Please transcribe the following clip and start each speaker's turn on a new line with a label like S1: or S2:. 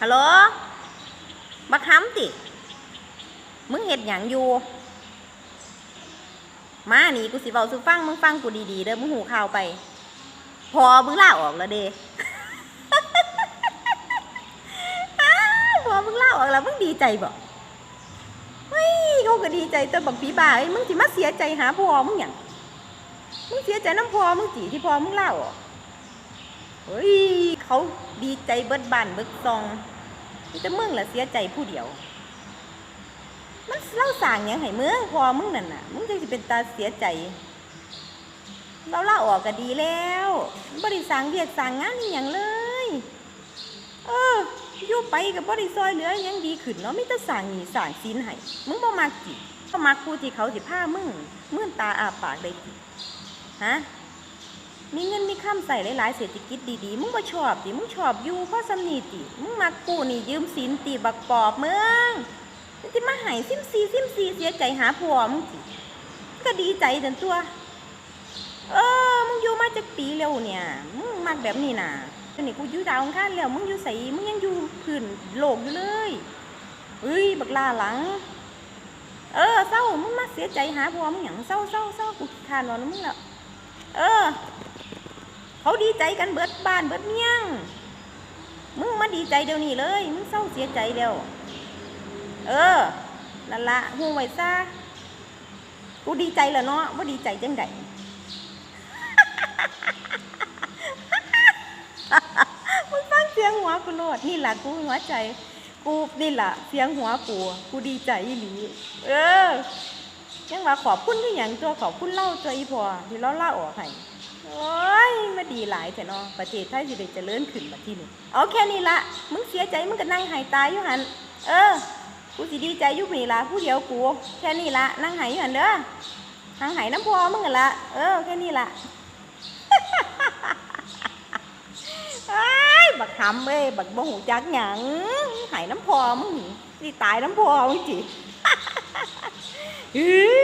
S1: ฮัลโหลบักคำติ มึงเห็ดหยังอยู่ มานี่กูสิเว้าสุฟัง มึงฟังกูดีๆเด้อ มึงหูข่าวไป พอมึงล่าออกแล้วเด้อ้าวพอมึงล่าออกแล้วมึงดีใจบ่เฮ้ยเขาก็ดีใจแต่บักผีบ้าเอ้ยมึงสิมาเสียใจหาพ่อมึงหยังมึงเสียใจน้ำพ่อมึงจีที่พ่อมึงล่าออกเฮ้ย เขาดีใจเบิดบานเบิดซองมีแต่มึงละเสียใจผู้เดียว มันเล่าสั่งหยังให้มึงพอมึงนั่นน่ะ มึงจะเป็นตาเสียใจ เราเล่าออกก็ดีแล้วบริสั่งเวียกสั่งงานนี่อย่างเลย เอออยู่ไปกับบริซอยเหลือยังดีขึ้นเนาะมิตรสั่งหนีสั่งซีนให้มึงบ่มักจิก็มักกูที่เขาสิพามึงมื่นตาอาปากได้จิฮะ มีเงินมีข้ามใส่หลายๆเศรษฐกิจดีๆ มึงบ่ชอบติมึงชอบอยู่เพราะสำนีติ มึงมักกูนี่ยืมสินตีบักปอบเมึงมึงจะมาหายซิมซีซิมซีเสียใจหาผัวมึงจิก็ดีใจจนตัว เออ มึงอยู่มาจากปีเร็วเนี่ย มึงมักแบบนี้น่ะตอนนี้กูอยู่ดาวอังคารแล้วมึงอยู่ใส่มึงยังอยู่พื้นโลกอยู่เลยเอ้ยบักลาหลัง เออเศร้ามึงมาเสียใจหาผัวมึงหยังเศร้าเศร้าเศร้ากูขานอนมึงและเออ เขาดีใจกันเบิดบ้านเบิดเมี่ยง มึงมาดีใจเดี๋ยวนี้เลย มึงเศร้าเสียใจเดี๋ยว เออนั่นละหูไว้ซะกูดีใจแล้วเนาะว่าดีใจจังไดมึงฟังเสียงหัวกูโลดนี่แหละกูหัวใจ กูนี่แหละเสียงหัวกูกูดีใจอีหลีเออยังว่าขอบคุณที่อย่างตัวขอบคุณเล่าตัวอีพอที่เราเล่าออกให้ โอ้ยมาดีหลายแต่นาะประเทศไทยสิได้เจริญขึ้นบัดทีนี้เอาแค่นี้ละมึงเสียใจมึงก็นั่งหายตายอยู่หันเออกูสิดีใจอยู่นี่ละผู้เดียวกูแค่นี้ละนั่งหายอยู่หันเด้อนั่งหายน้ำพอมึงกันละเออแค่นี้ละไอ้บักทำเอ้บักบ่หูจักหยังหายน้ำพอมึงนี่สิตายน้ำพอมึงจิอื้อ